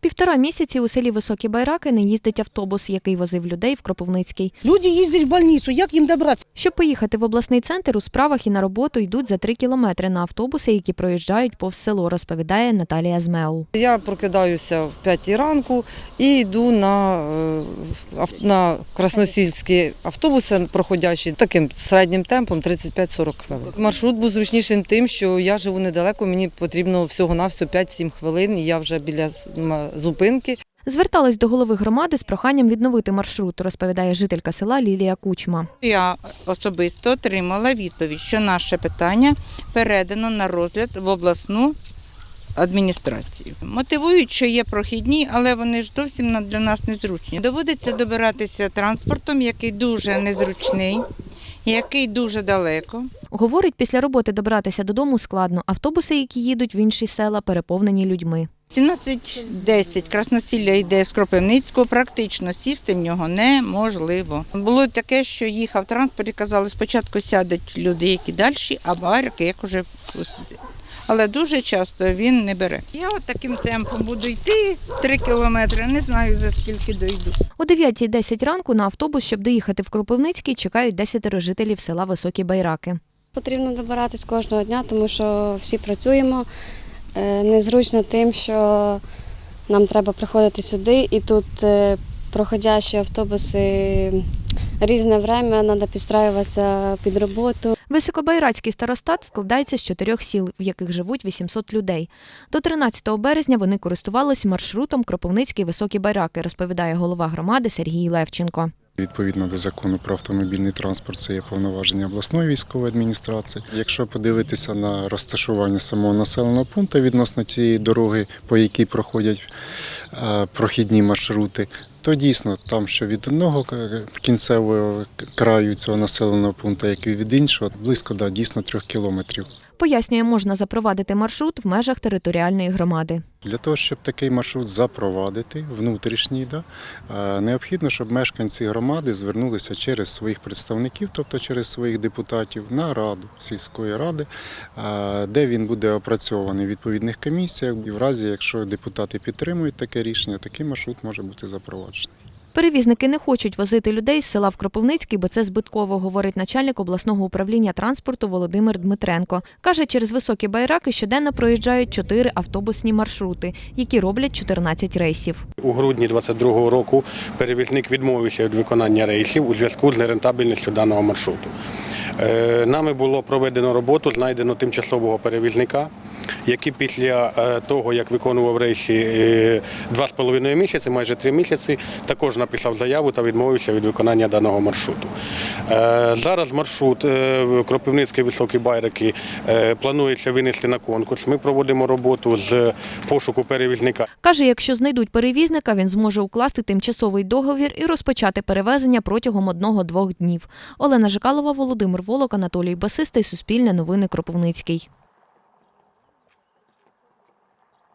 Півтора місяці у селі Високі Байраки не їздить автобус, який возив людей в Кропивницький. Люди їздять в больницю, як їм добратися? Щоб поїхати в обласний центр, у справах і на роботу йдуть за три кілометри на автобуси, які проїжджають повз село, розповідає Наталія Змеул. Я прокидаюся в п'ятій ранку і йду на, е, на красносільські автобуси, проходячі таким середнім темпом 35-40 хвилин. Маршрут був зручнішим тим, що я живу недалеко, мені потрібно всього-навсього 5-7 хвилин, і я вже біля зупинки. Звертались до голови громади з проханням відновити маршрут, розповідає жителька села Лілія Кучма. Я особисто отримала відповідь, що наше питання передано на розгляд в обласну адміністрацію. Мотивують, що є прохідні, але вони ж зовсім для нас незручні. Доводиться добиратися транспортом, який дуже незручний, який дуже далеко. Говорить, після роботи добратися додому складно. Автобуси, які їдуть в інші села, переповнені людьми. 17.10 Красносілля йде з Кропивницького, практично сісти в нього неможливо. Було таке, що їхав транспорт і казали, спочатку сядуть люди, які далі, а барки як уже. Але дуже часто він не бере. Я от таким темпом буду йти 3 кілометри, не знаю за скільки дойду. О 9.10 ранку на автобус, щоб доїхати в Кропивницький, чекають десятеро жителів села Високі Байраки. Потрібно добиратись кожного дня, тому що всі працюємо. Е, Незручно тим, що нам треба приходити сюди, і тут е, проходящі автобуси різне время, треба підстраюватися під роботу. Високобайрацький старостат складається з чотирьох сіл, в яких живуть 800 людей. До 13 березня вони користувались маршрутом Кропивницький Високі Байраки, розповідає голова громади Сергій Левченко. Відповідно до закону про автомобільний транспорт, це є повноваження обласної військової адміністрації. Якщо подивитися на розташування самого населеного пункту відносно цієї дороги, по якій проходять прохідні маршрути, то дійсно там, що від одного кінцевого краю цього населеного пункту, як і від іншого, близько да, дійсно трьох кілометрів. Пояснює, можна запровадити маршрут в межах територіальної громади. Для того, щоб такий маршрут запровадити, внутрішній, да, е, необхідно, щоб мешканці громади звернулися через своїх представників, тобто через своїх депутатів, на раду сільської ради, е, де він буде опрацьований в відповідних комісіях. І в разі, якщо депутати підтримують таке рішення, такий маршрут може бути запроваджений. Перевізники не хочуть возити людей з села в Кропивницький, бо це збитково, говорить начальник обласного управління транспорту Володимир Дмитренко. Каже, через високі байраки щоденно проїжджають чотири автобусні маршрути, які роблять 14 рейсів. У грудні 2022 року перевізник відмовився від виконання рейсів у зв'язку з нерентабельністю даного маршруту. Е, Нами було проведено роботу, знайдено тимчасового перевізника, який після е, того, як виконував рейси е, два з половиною місяці, майже три місяці, також написав заяву та відмовився від виконання даного маршруту. Е, Зараз маршрут Кропивницький високі байраки е, планується винести на конкурс. Ми проводимо роботу з пошуку перевізника. Каже, якщо знайдуть перевізника, він зможе укласти тимчасовий договір і розпочати перевезення протягом одного-двох днів. Олена Жикалова, Володимир Волок, Анатолій Басистий, Суспільне новини Кропивницький.